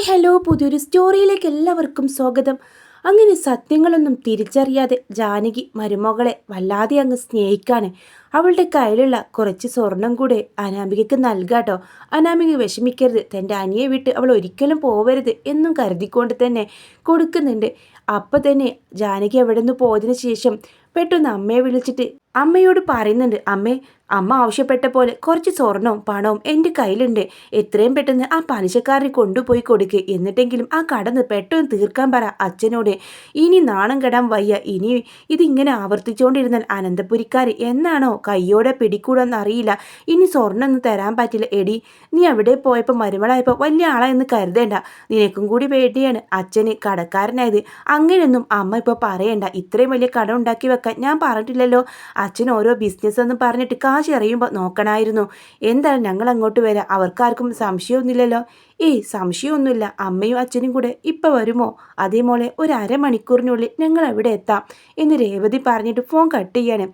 Hi hello പുതിയൊരു സ്റ്റോറിയിലേക്ക് എല്ലാവർക്കും സ്വാഗതം. അങ്ങനെ സത്യങ്ങളൊന്നും തിരിച്ചറിയാതെ ജാനകി മരുമകളെ വല്ലാതെ അങ്ങ് സ്നേഹിക്കാണ്. അവളുടെ കയ്യിലുള്ള കുറച്ച് സ്വർണം കൂടെ അനാമികയ്ക്ക് നൽകാട്ടോ അനാമിക വിഷമിക്കരുത്. തന്റെ അനിയെ വിട്ട് അവൾ ഒരിക്കലും പോവരുത് എന്നും കരുതിക്കൊണ്ട് തന്നെ കൊടുക്കുന്നുണ്ട്. അപ്പം തന്നെ ജാനകി അവിടെ നിന്ന് പോയതിനു ശേഷം പെട്ടെന്ന് അമ്മയെ വിളിച്ചിട്ട് അമ്മയോട് പറയുന്നുണ്ട് അമ്മേ അമ്മ ആവശ്യപ്പെട്ട പോലെ കുറച്ച് സ്വർണവും പണവും എന്റെ കയ്യിലുണ്ട്. എത്രയും പെട്ടെന്ന് ആ പലിശക്കാരനെ കൊണ്ടുപോയി കൊടുക്ക്. എന്നിട്ടെങ്കിലും ആ കടന്ന് പെട്ടെന്ന് തീർക്കാൻ പറ അച്ഛനോട്. ഇനി നാണം കെടാൻ വയ്യ. ഇനി ഇതിങ്ങനെ ആവർത്തിച്ചുകൊണ്ടിരുന്നാൽ അനന്തപുരിക്കാർ എന്നാണോ കയ്യോടെ പിടികൂടാന്ന് അറിയില്ല. ഇനി സ്വർണം ഒന്നും തരാൻ പറ്റില്ല. എടി നീ അവിടെ പോയപ്പോൾ മരുമളായപ്പോൾ വലിയ ആളായെന്ന് കരുതേണ്ട. നിനക്കും കൂടി പേടിയാണ്. അച്ഛന് കടക്കാരനായത്. അങ്ങനെയൊന്നും അമ്മ ഇപ്പോൾ പറയണ്ട. ഇത്രയും വലിയ കട ഉണ്ടാക്കി വെക്കാൻ ഞാൻ പറഞ്ഞിട്ടില്ലല്ലോ. അച്ഛൻ ഓരോ ബിസിനസ് എന്ന് പറഞ്ഞിട്ട് കാശ് അറിയുമ്പോൾ നോക്കണമായിരുന്നു എന്തായാലും ഞങ്ങൾ അങ്ങോട്ട് വരാം അവർക്കാർക്കും സംശയമൊന്നുമില്ലല്ലോ. ഏയ് സംശയമൊന്നുമില്ല. അമ്മയും അച്ഛനും കൂടെ ഇപ്പം വരുമോ? അതേ ഒരു അരമണിക്കൂറിനുള്ളിൽ ഞങ്ങൾ അവിടെ എത്താം എന്ന് രേവതി പറഞ്ഞിട്ട് ഫോൺ കട്ട് ചെയ്യാണ്.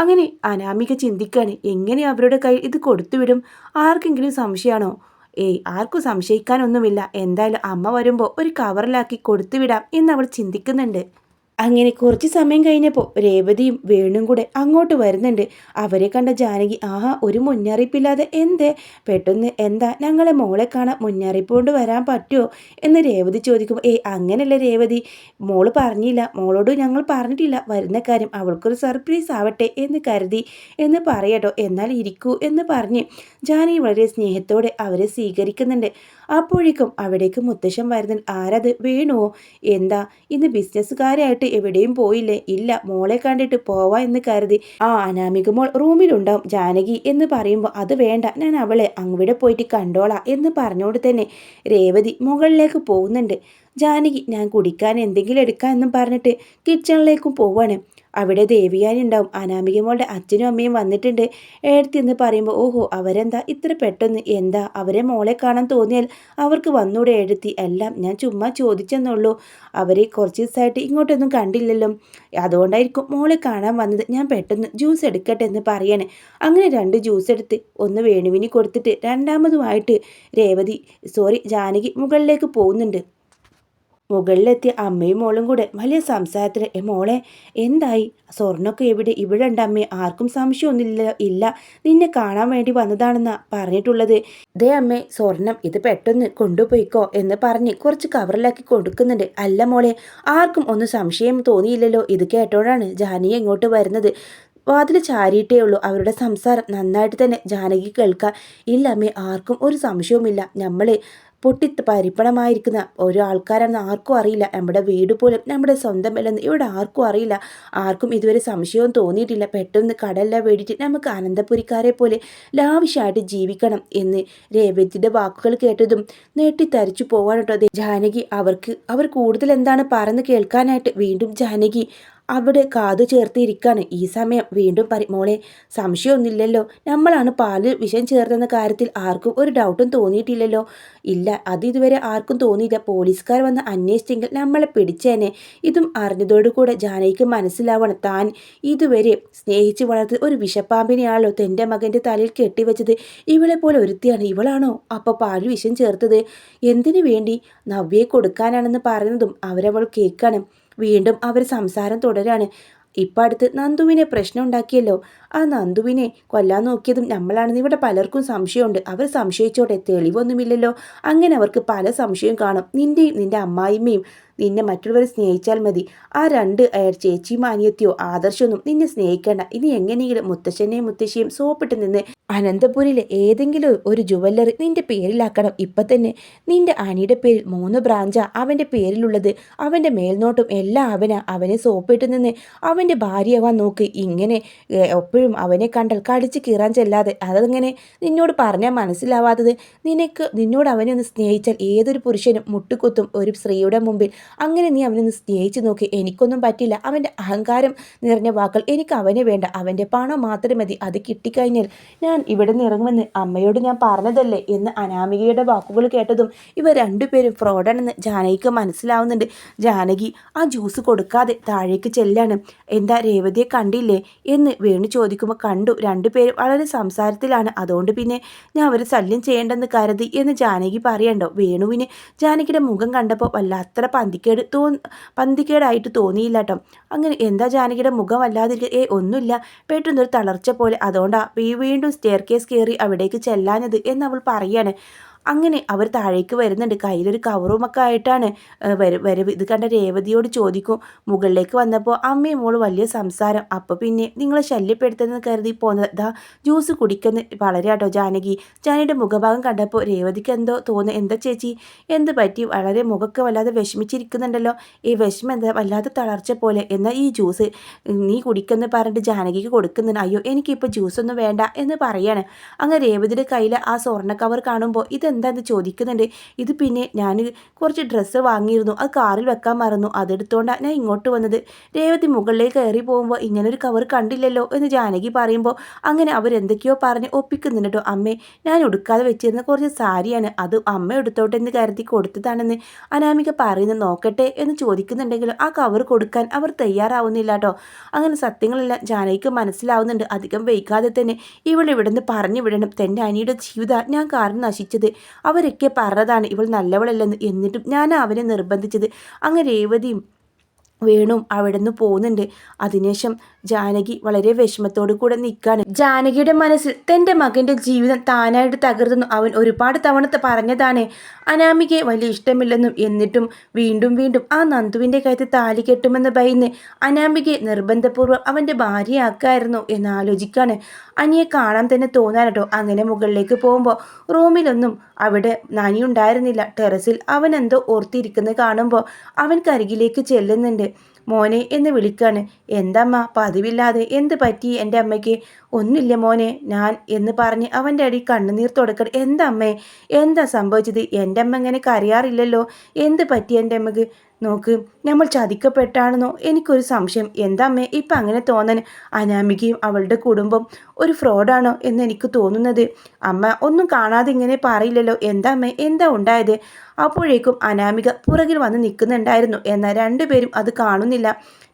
അങ്ങനെ അനാമിക ചിന്തിക്കുകയാണ് എങ്ങനെ അവരുടെ കയ്യിൽ ഇത് കൊടുത്തുവിടും? ആർക്കെങ്കിലും സംശയമാണോ? ഏയ് ആർക്കും സംശയിക്കാനൊന്നുമില്ല. എന്തായാലും അമ്മ വരുമ്പോൾ ഒരു കവറിലാക്കി കൊടുത്തുവിടാം അവൾ ചിന്തിക്കുന്നുണ്ട്. അങ്ങനെ കുറച്ച് സമയം കഴിഞ്ഞപ്പോൾ രേവതിയും വേണും കൂടെ അങ്ങോട്ട് വരുന്നുണ്ട്. അവരെ കണ്ട ജാനകി ആഹാ ഒരു മുന്നറിയിപ്പില്ലാതെ എന്തേ? പെട്ടെന്ന് എന്താ ഞങ്ങളെ മോളെ കാണാൻ മുന്നറിയിപ്പ് കൊണ്ട് വരാൻ പറ്റുമോ എന്ന് രേവതി ചോദിക്കുമ്പോൾ ഏയ് അങ്ങനെയല്ല രേവതി. മോൾ പറഞ്ഞില്ല. മോളോട് ഞങ്ങൾ പറഞ്ഞിട്ടില്ല. വരുന്ന കാര്യം അവൾക്കൊരു സർപ്രൈസ് ആവട്ടെ എന്ന് കരുതി. എന്ന് പറയട്ടോ. എന്നാൽ ഇരിക്കൂ എന്ന് പറഞ്ഞ് ജാനകി വളരെ സ്നേഹത്തോടെ അവരെ സ്വീകരിക്കുന്നുണ്ട്. അപ്പോഴേക്കും അവിടേക്ക് മുത്തശ്ശൻ വരുന്നുണ്ട് ആരത് വേണുവോ? എന്താ? ഇന്ന് ബിസിനസ്സുകാരായിട്ട് എവിടെയും പോയില്ലേ? ഇല്ല മോളെ കണ്ടിട്ട് പോവാ എന്ന് കരുതി. ആ അനാമിക മോൾ റൂമിലുണ്ടാവും ജാനകി എന്ന് പറയുമ്പോൾ അത് വേണ്ട ഞാൻ അവളെ അങ്ങവിടെ പോയിട്ട് കണ്ടോളാം എന്ന് പറഞ്ഞുകൊണ്ട് തന്നെ രേവതി മുകളിലേക്ക് പോകുന്നുണ്ട്. ജാനകി ഞാൻ കുടിക്കാൻ എന്തെങ്കിലും എടുക്കാം എന്നും പറഞ്ഞിട്ട് കിച്ചണിലേക്കും പോവാണ്. അവിടെ ദേവിയാനി ഉണ്ടാവും അനാമികമോളുടെ അച്ഛനും അമ്മയും വന്നിട്ടുണ്ട്. എഴുത്തി എന്ന് പറയുമ്പോൾ ഓഹോ അവരെന്താ? ഇത്ര പെട്ടെന്ന്. എന്താ? അവരെ മോളെ കാണാൻ തോന്നിയാൽ അവർക്ക് വന്നൂടെ എഴുത്തി എല്ലാം ഞാൻ ചുമ്മാ ചോദിച്ചെന്നുള്ളൂ. അവരെ കുറച്ച് ദിവസമായിട്ട് ഇങ്ങോട്ടൊന്നും കണ്ടില്ലല്ലോ. അതുകൊണ്ടായിരിക്കും മോളെ കാണാൻ വന്നത്. ഞാൻ പെട്ടെന്ന് ജ്യൂസ് എടുക്കട്ടെ എന്ന് പറയാണ്. അങ്ങനെ രണ്ട് ജ്യൂസ് എടുത്ത് ഒന്ന് വേണുവിന് കൊടുത്തിട്ട് രണ്ടാമതുമായിട്ട് രേവതി സോറി ജാനകി മുകളിലേക്ക് പോകുന്നുണ്ട്. മുകളിലെത്തിയ അമ്മയും മോളും കൂടെ വലിയ സംസാരത്തിൽ മോളെ എന്തായി? സ്വർണൊക്കെ എവിടെ? ഇവിടെ ഉണ്ട് അമ്മേ. ആർക്കും സംശയമൊന്നുമില്ല ഇല്ല. നിന്നെ കാണാൻ വേണ്ടി വന്നതാണെന്നാ പറഞ്ഞിട്ടുള്ളത്. ദേ അമ്മേ സ്വർണം ഇത് പെട്ടെന്ന് കൊണ്ടുപോയിക്കോ എന്ന് പറഞ്ഞ് കുറച്ച് കവറിലാക്കി കൊടുക്കുന്നുണ്ട്. അല്ല മോളെ ആർക്കും ഒന്നും സംശയം തോന്നിയില്ലല്ലോ. ഇത് കേട്ടോടാണ് ജാനി ഇങ്ങോട്ട് വരുന്നത്. വാതിൽ ചാരിയിട്ടേ ഉള്ളൂ. അവരുടെ സംസാരം നന്നായിട്ട് തന്നെ ജാനകി കേൾക്കാം. ഇല്ല അമ്മേ ആർക്കും ഒരു സംശയവുമില്ല. നമ്മൾ പൊട്ടി പരിപ്പണമായിരിക്കുന്ന ഓരോ ആൾക്കാരാണെന്ന് ആർക്കും അറിയില്ല. നമ്മുടെ വീട് പോലും നമ്മുടെ സ്വന്തം സ്വന്തമല്ലെന്ന് ഇവിടെ ആർക്കും അറിയില്ല. ആർക്കും ഇതുവരെ സംശയവും തോന്നിയിട്ടില്ല. പെട്ടെന്ന് കടലിലെ വേടിയിട്ട് നമുക്ക് അനന്തപുരിക്കാരെ പോലെ ലാവിഷായിട്ട് ജീവിക്കണം എന്ന് രേവതിയുടെ വാക്കുകൾ കേട്ടതും നെട്ടിത്തരച്ചു പോവാൻ കേട്ടോ ജാനകി. അവർക്ക് അവർ കൂടുതൽ എന്താണ് പറഞ്ഞ് കേൾക്കാനായിട്ട് വീണ്ടും ജാനകി അവിടെ കാതു ചേർത്തിരിക്കാണ്. ഈ സമയം വീണ്ടും പരി മോളെ സംശയമൊന്നുമില്ലല്ലോ. നമ്മളാണ് പാൽ വിഷം ചേർത്തെന്ന കാര്യത്തിൽ ആർക്കും ഒരു ഡൗട്ടും തോന്നിയിട്ടില്ലല്ലോ. ഇല്ല അത് ഇതുവരെ ആർക്കും തോന്നിയില്ല. പോലീസുകാർ വന്ന് അന്വേഷിച്ചെങ്കിൽ നമ്മളെ പിടിച്ചേനെ. ഇതും അറിഞ്ഞതോടുകൂടെ ജാനകിക്ക് മനസ്സിലാവണം. താൻ ഇതുവരെ സ്നേഹിച്ച് വളർത്തി ഒരു വിഷപ്പാമ്പിനെയാണല്ലോ തന്റെ മകന്റെ തലയിൽ കെട്ടിവെച്ചത്. ഇവളെ പോലെ ഒരുത്തിയാണ് ഇവളാണോ? അപ്പോൾ പാൽ വിഷം ചേർത്തത് എന്തിനു വേണ്ടി? നവ്യയെ കൊടുക്കാനാണെന്ന് പറയുന്നതും അവരവൾ കേൾക്കാണ്. വീണ്ടും അവർ സംസാരം തുടരാണ്. ഇപ്പം അടുത്ത് നന്ദുവിനെ പ്രശ്നം ഉണ്ടാക്കിയല്ലോ. ആ നന്ദുവിനെ കൊല്ലാൻ നോക്കിയതും നമ്മളാണെന്ന് ഇവിടെ പലർക്കും സംശയമുണ്ട്. അവർ സംശയിച്ചോട്ടെ തെളിവൊന്നുമില്ലല്ലോ. അങ്ങനെ അവർക്ക് പല സംശയവും കാണും. നിന്റെയും നിന്റെ അമ്മായിമ്മയും നിന്നെ മറ്റുള്ളവരെ സ്നേഹിച്ചാൽ മതി. ആ രണ്ട് ചേച്ചിയും അനിയത്തിയോ ആദർശമൊന്നും നിന്നെ സ്നേഹിക്കേണ്ട. ഇനി എങ്ങനെയെങ്കിലും മുത്തശ്ശനെയും മുത്തശ്ശിയും സോപ്പിട്ട് നിന്ന് അനന്തപുരിലെ ഏതെങ്കിലും ഒരു ജുവല്ലറി നിന്റെ പേരിലാക്കണം. ഇപ്പം തന്നെ നിന്റെ അനിയുടെ പേരിൽ മൂന്ന് ബ്രാഞ്ചാ അവന്റെ പേരിലുള്ളത്. അവന്റെ മേൽനോട്ടം എല്ലാം അവനാ. അവനെ സോപ്പിട്ട് നിന്ന് അവന്റെ ഭാര്യയാവാൻ നോക്ക്. ഇങ്ങനെ എപ്പോഴും അവനെ കണ്ടാൽ കടിച്ച് കീറാൻ ചെല്ലാതെ. അതങ്ങനെ നിന്നോട് പറഞ്ഞാൽ മനസ്സിലാവാത്തത് നിനക്ക് നിന്നോട് അവനെ ഒന്ന് സ്നേഹിച്ചാൽ ഏതൊരു പുരുഷനും മുട്ടുകുത്തും ഒരു സ്ത്രീയുടെ മുമ്പിൽ. അങ്ങനെ നീ അവനൊന്ന് സ്നേഹിച്ച് നോക്കി. എനിക്കൊന്നും പറ്റില്ല. അവന്റെ അഹങ്കാരം നിറഞ്ഞ വാക്കുകൾ എനിക്ക് അവനെ വേണ്ട. അവന്റെ പണം മാത്രം മതി. അത് കിട്ടിക്കഴിഞ്ഞാൽ ഞാൻ ഇവിടെ നിന്ന് ഇറങ്ങുമെന്ന് അമ്മയോട് ഞാൻ പറഞ്ഞതല്ലേ എന്ന് അനാമികയുടെ വാക്കുകൾ കേട്ടതും ഇവ രണ്ടുപേരും ഫ്രോഡാണെന്ന് ജാനകിക്ക് മനസ്സിലാവുന്നുണ്ട്. ജാനകി ആ ജ്യൂസ് കൊടുക്കാതെ താഴേക്ക് ചെല്ലാണ്. എന്താ രേവതിയെ കണ്ടില്ലേ? എന്ന് വേണു ചോദിച്ചു. ചോദിക്കുമ്പോൾ കണ്ടു. രണ്ടുപേരും വളരെ സംസാരത്തിലാണ്. അതുകൊണ്ട് പിന്നെ ഞാൻ അവരെ ശല്യം ചെയ്യേണ്ടെന്ന് കരുതി എന്ന് ജാനകി പറയണ്ടോ? വേണുവിന് ജാനകിയുടെ മുഖം കണ്ടപ്പോൾ വല്ലാത്ര പന്തിക്കേട് തോ പന്തിക്കേടായിട്ട് തോന്നിയില്ല കേട്ടോ അങ്ങനെ എന്താ ജാനകിയുടെ മുഖം വല്ലാതിരിക്കുക ഏ ഒന്നുമില്ല. പെട്ടെന്നൊരു തളർച്ച പോലെ. അതുകൊണ്ടാ വീണ്ടും സ്റ്റെയർ കേസ് കയറി അവിടേക്ക് ചെല്ലാനത് എന്ന് അവൾ പറയാണ്. അങ്ങനെ അവർ താഴേക്ക് വരുന്നുണ്ട്. കയ്യിലൊരു കവറുമൊക്കെ ആയിട്ടാണ് വരവ് ഇത് കണ്ട രേവതിയോട് ചോദിക്കും മുകളിലേക്ക് വന്നപ്പോൾ അമ്മയും മോൾ വലിയ സംസാരം. അപ്പോൾ പിന്നെ നിങ്ങളെ ശല്യപ്പെടുത്തുന്നത് കരുതി പോകുന്നത് ജ്യൂസ് കുടിക്കുന്ന വളരെ കേട്ടോ ജാനകി. ജാനകിയുടെ മുഖഭാഗം കണ്ടപ്പോൾ രേവതിക്ക് എന്തോ തോന്നുന്നു. എന്താ ചേച്ചി? എന്ത് പറ്റി? വളരെ മുഖമൊക്കെ വല്ലാതെ വിഷമിച്ചിരിക്കുന്നുണ്ടല്ലോ. ഈ വിഷമം എന്താ? വല്ലാതെ തളർച്ച പോലെ. എന്നാൽ ഈ ജ്യൂസ്? നീ കുടിക്കുന്ന പറഞ്ഞിട്ട് ജാനകിക്ക് കൊടുക്കുന്നുണ്ട്. അയ്യോ എനിക്കിപ്പോൾ ജ്യൂസൊന്നും വേണ്ട എന്ന് പറയാണ്. അങ്ങനെ രേവതിയുടെ കയ്യിൽ ആ സ്വർണ കവർ കാണുമ്പോൾ ഇതെന്താ എന്താന്ന് ചോദിക്കുന്നുണ്ട്. ഇത് പിന്നെ ഞാൻ കുറച്ച് ഡ്രസ്സ് വാങ്ങിയിരുന്നു. അത് കാറിൽ വെക്കാൻ മറന്നു. അതെടുത്തോണ്ടാണ് ഞാൻ ഇങ്ങോട്ട് വന്നത്. രേവതി മുകളിലേക്ക് കയറി പോകുമ്പോൾ ഇങ്ങനൊരു കവർ കണ്ടില്ലല്ലോ എന്ന് ജാനകി പറയുമ്പോൾ അങ്ങനെ അവരെന്തൊക്കെയോ പറഞ്ഞ് ഒപ്പിക്കുന്നുണ്ട് കേട്ടോ അമ്മേ ഞാൻ ഉടുക്കാതെ വെച്ചിരുന്ന കുറച്ച് സാരിയാണ്. അത് അമ്മ എടുത്തോട്ടെ എന്ന് കരുതി കൊടുത്തതാണെന്ന് അനാമിക പറയുന്നത് നോക്കട്ടെ എന്ന് ചോദിക്കുന്നുണ്ടെങ്കിലും ആ കവർ കൊടുക്കാൻ അവർ തയ്യാറാവുന്നില്ല കേട്ടോ അങ്ങനെ സത്യങ്ങളെല്ലാം ജാനകിക്ക് മനസ്സിലാവുന്നുണ്ട്. അധികം വൈകാതെ തന്നെ ഇവൾ ഇവിടുന്ന് പറഞ്ഞു വിടണം. തന്റെ അനിയുടെ ജീവിതം ഞാൻ കാരണം നശിച്ചത്. അവരൊക്കെ പറഞ്ഞതാണ് ഇവൾ നല്ലവളല്ലെന്ന്. എന്നിട്ടും ഞാൻ അവനെ നിർബന്ധിച്ചത്. അങ്ങ് രേവതിയും വേണും അവിടെ നിന്ന് പോകുന്നുണ്ട്. അതിനുശേഷം ജാനകി വളരെ വിഷമത്തോടു കൂടെ നിൽക്കുകയാണ് ജാനകിയുടെ മനസ്സിൽ തന്റെ മകന്റെ ജീവിതം താനായിട്ട് തകർന്നു അവൻ ഒരുപാട് തവണ പറഞ്ഞതാണ്. അനാമികയെ വലിയ ഇഷ്ടമില്ലെന്നും എന്നിട്ടും വീണ്ടും വീണ്ടും ആ നന്ദുവിന്റെ കഴുത്ത് താലി കെട്ടുമെന്ന് ഭയന്ന് അനാമികയെ നിർബന്ധപൂർവം അവന്റെ ഭാര്യയാക്കായിരുന്നു എന്ന് ആലോചിക്കാണ്. അനിയെ കാണാൻ തന്നെ തോന്നാനട്ടോ അങ്ങനെ മുകളിലേക്ക് പോകുമ്പോൾ റൂമിലൊന്നും അവിടെ നനിയുണ്ടായിരുന്നില്ല. ടെറസിൽ അവൻ എന്തോ ഓർത്തിരിക്കുന്നത് കാണുമ്പോൾ അവൻ കരികിലേക്ക് ചെല്ലുന്നുണ്ട്. മോനെ എന്ന് വിളിക്കാണ്. എന്തമ്മ പതിവില്ലാതെ എന്ത് പറ്റി? എന്റെ അമ്മയ്ക്ക് ഒന്നില്ല മോനെ. ഞാൻ എന്ന് പറഞ്ഞ് അവന്റെ അടി കണ്ണുനീർ എന്താ അമ്മേ? എന്താ സംഭവിച്ചത്? എന്റെ അമ്മ ഇങ്ങനെ കരയാറില്ലല്ലോ. എന്ത് പറ്റി എന്റെ അമ്മയ്ക്ക് നോക്ക് നമ്മൾ ചതിക്കപ്പെട്ടാണെന്നോ? എനിക്കൊരു സംശയം. എന്താമ്മേ ഇപ്പം അങ്ങനെ തോന്നാൻ അനാമികയും അവളുടെ കുടുംബം ഒരു ഫ്രോഡാണോ എന്ന് എനിക്ക് തോന്നുന്നത്. അമ്മ ഒന്നും കാണാതെ ഇങ്ങനെ പറയില്ലല്ലോ. എന്താമ്മേ എന്താ ഉണ്ടായത്? അപ്പോഴേക്കും അനാമിക പുറകിൽ വന്ന് നിൽക്കുന്നുണ്ടായിരുന്നു. എന്നാൽ രണ്ടുപേരും അത് കാണുന്നില്ല.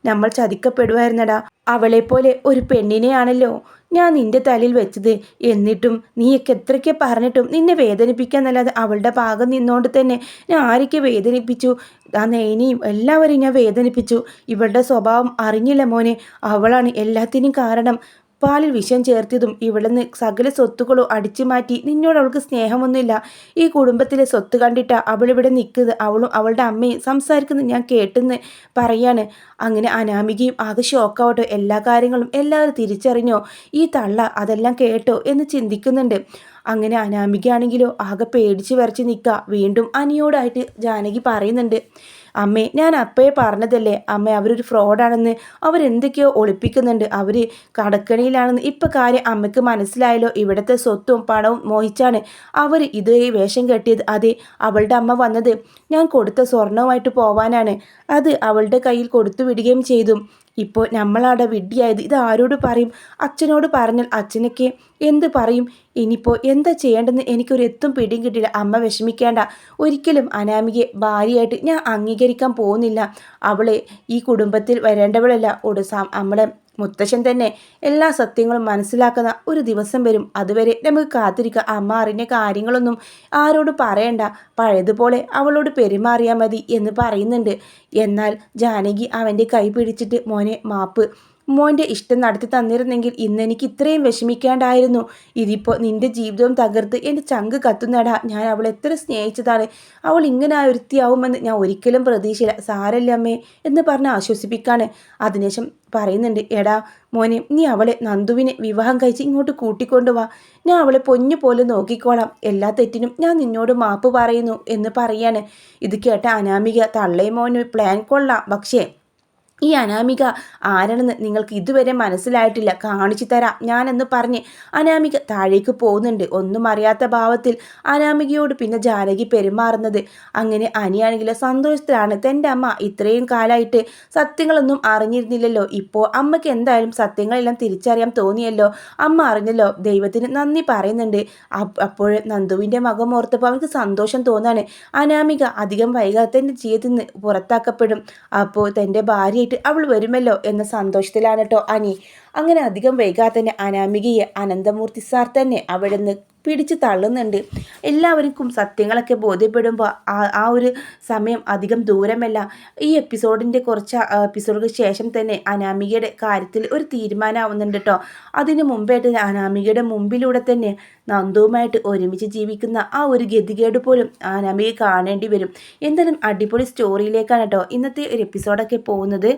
നമ്മൾ ചതിക്കപ്പെടുമായിരുന്നടാ അവളെപ്പോലെ ഒരു പെണ്ണിനെയാണല്ലോ. ഞാൻ നിന്റെ തലയിൽ വെച്ചത്. എന്നിട്ടും നീയൊക്കെ എത്രയ്ക്ക് പറഞ്ഞിട്ടും നിന്നെ വേദനിപ്പിക്കാന്നല്ലാതെ അവളുടെ ഭാഗം നിന്നോണ്ട് തന്നെ ഞാൻ ആരൊക്കെ വേദനിപ്പിച്ചു? ആ നേനിയും എല്ലാവരെയും ഞാൻ വേദനിപ്പിച്ചു. ഇവളുടെ സ്വഭാവം അറിഞ്ഞില്ല മോനെ. അവളാണ് എല്ലാത്തിനും കാരണം. പാലിൽ വിഷം ചേർത്തതും ഇവിടുന്ന് സകല സ്വത്തുക്കളും അടിച്ചു മാറ്റി നിന്നോട് അവൾക്ക് സ്നേഹമൊന്നുമില്ല. ഈ കുടുംബത്തിലെ സ്വത്ത് കണ്ടിട്ട അവളിവിടെ നിൽക്കുന്നത് അവളും അവളുടെ അമ്മയും സംസാരിക്കുന്നത് ഞാൻ കേട്ടെന്ന് പറയാണ്. അങ്ങനെ അനാമികയും ആകെ ഷോക്കാവട്ടോ എല്ലാ കാര്യങ്ങളും എല്ലാവരും തിരിച്ചറിഞ്ഞോ? ഈ തള്ള അതെല്ലാം കേട്ടോ എന്ന് ചിന്തിക്കുന്നുണ്ട്. അങ്ങനെ അനാമികയാണെങ്കിലോ ആകെ പേടിച്ച് വരച്ച് നിൽക്കുക വീണ്ടും അനിയോടായിട്ട് ജാനകി പറയുന്നുണ്ട് അമ്മേ ഞാൻ അപ്പയെ പറഞ്ഞതല്ലേ? അമ്മ അവരൊരു ഫ്രോഡാണെന്ന്. അവരെന്തൊക്കെയോ ഒളിപ്പിക്കുന്നുണ്ട്. അവർ കടക്കണിയിലാണെന്ന്. ഇപ്പം കാര്യം അമ്മയ്ക്ക് മനസ്സിലായല്ലോ. ഇവിടുത്തെ സ്വത്തും പണവും മോഹിച്ചാണ് അവർ ഇതേ വേഷം കെട്ടിയത്. അതെ അവളുടെ അമ്മ വന്നത് ഞാൻ കൊടുത്ത സ്വർണവുമായിട്ട് പോവാനാണ്. അത് അവളുടെ കയ്യിൽ കൊടുത്തു വിടുകയും ചെയ്തു. ഇപ്പോൾ നമ്മളവിടെ വിഡ്ഢിയായത് ഇത് ആരോട് പറയും? അച്ഛനോട് പറഞ്ഞാൽ അച്ഛനൊക്കെ എന്ത് പറയും? ഇനിയിപ്പോൾ എന്താ ചെയ്യേണ്ടെന്ന് എനിക്കൊരു എത്തും പിടിയും കിട്ടിയില്ല. അമ്മ വിഷമിക്കേണ്ട. ഒരിക്കലും അനാമികയെ ഭാര്യയായിട്ട് ഞാൻ അംഗീകരിക്കാൻ പോകുന്നില്ല. അവളെ ഈ കുടുംബത്തിൽ വരേണ്ടവളല്ല. ഒടുസാം നമ്മുടെ മുത്തശ്ശൻ തന്നെ എല്ലാ സത്യങ്ങളും മനസ്സിലാക്കുന്ന ഒരു ദിവസം വരും. അതുവരെ നമുക്ക് കാത്തിരിക്കുക അമ്മ അറിഞ്ഞ കാര്യങ്ങളൊന്നും ആരോട് പറയണ്ട. പഴയതുപോലെ അവളോട് പെരുമാറിയാൽ മതി എന്ന് പറയുന്നുണ്ട്. എന്നാൽ ജാനകി അവന്റെ കൈ പിടിച്ചിട്ട് മോനെ മാപ്പ്. മോന്റെ ഇഷ്ടം നടത്തി തന്നിരുന്നെങ്കിൽ ഇന്ന് എനിക്ക് ഇത്രയും വിഷമിക്കാണ്ടായിരുന്നു. ഇതിപ്പോൾ നിന്റെ ജീവിതവും തകർത്ത് എന്റെ ചങ്ക് കത്തുന്നടാ. ഞാൻ അവളെ എത്ര സ്നേഹിച്ചതാണ്. അവൾ ഇങ്ങനെ ഒരുത്തിയാവുമെന്ന് ഞാൻ ഒരിക്കലും പ്രതീക്ഷയില്ല സാരല്ല അമ്മേ എന്ന് പറഞ്ഞ് ആശ്വസിപ്പിക്കാണ്. അതിനുശേഷം പറയുന്നുണ്ട് എടാ മോനെ നീ അവളെ നന്ദുവിനെ വിവാഹം കഴിച്ച് ഇങ്ങോട്ട് കൂട്ടിക്കൊണ്ടുവാ ഞാൻ അവളെ പൊന്നു പോലെ നോക്കിക്കോളാം. എല്ലാ തെറ്റിനും ഞാൻ നിന്നോട് മാപ്പ് പറയുന്നു എന്ന് പറയാണ്. ഇത് കേട്ട അനാമിക തള്ളേ മോനും പ്ലാൻ കൊള്ളാം. പക്ഷേ ഈ അനാമിക ആരാണെന്ന് നിങ്ങൾക്ക് ഇതുവരെ മനസ്സിലായിട്ടില്ല കാണിച്ചു തരാം. ഞാനെന്ന് പറഞ്ഞ് അനാമിക താഴേക്ക് പോകുന്നുണ്ട്. ഒന്നും അറിയാത്ത ഭാവത്തിൽ അനാമികയോട് പിന്നെ ജാനകി പെരുമാറുന്നത്. അങ്ങനെ അനിയാണെങ്കിൽ സന്തോഷത്തിലാണ്. തന്റെ അമ്മ ഇത്രയും കാലമായിട്ട് സത്യങ്ങളൊന്നും അറിഞ്ഞിരുന്നില്ലല്ലോ. ഇപ്പോൾ അമ്മയ്ക്ക് എന്തായാലും സത്യങ്ങളെല്ലാം തിരിച്ചറിയാൻ തോന്നിയല്ലോ. അമ്മ അറിഞ്ഞല്ലോ. ദൈവത്തിന് നന്ദി പറയുന്നുണ്ട്. അപ്പോൾ നന്ദുവിന്റെ മകം ഓർത്തപ്പോൾ അവർക്ക് സന്തോഷം തോന്നാണ്. അനാമിക അധികം വൈകാതെ തന്റെ ജീവിതത്തിൽ നിന്ന് പുറത്താക്കപ്പെടും. അപ്പോൾ തന്റെ ഭാര്യയായിട്ട് കഴിഞ്ഞിട്ട് അവൾ വരുമല്ലോ എന്ന സന്തോഷത്തിലാണ് കേട്ടോ അനി. അങ്ങനെ അധികം വൈകാതെ തന്നെ അനാമികയെ അനന്തമൂർത്തി സാർ തന്നെ അവിടെ നിന്ന് പിടിച്ചു തള്ളുന്നുണ്ട്. എല്ലാവർക്കും സത്യങ്ങളൊക്കെ ബോധ്യപ്പെടുമ്പോൾ ആ ആ ഒരു സമയം അധികം ദൂരമല്ല. ഈ എപ്പിസോഡിന്റെ കുറച്ച് എപ്പിസോഡുകൾക്ക് ശേഷം തന്നെ അനാമികയുടെ കാര്യത്തിൽ ഒരു തീരുമാനമാവുന്നുണ്ട് കേട്ടോ അതിന് മുമ്പായിട്ട് അനാമികയുടെ മുമ്പിലൂടെ തന്നെ നന്ദുവുമായിട്ട് ഒരുമിച്ച് ജീവിക്കുന്ന ആ ഒരു ഗതികേട് പോലും അനാമിക കാണേണ്ടി വരും. എന്തായാലും അടിപൊളി സ്റ്റോറിയിലേക്കാണ് കേട്ടോ ഇന്നത്തെ ഒരു എപ്പിസോഡൊക്കെ പോകുന്നത്.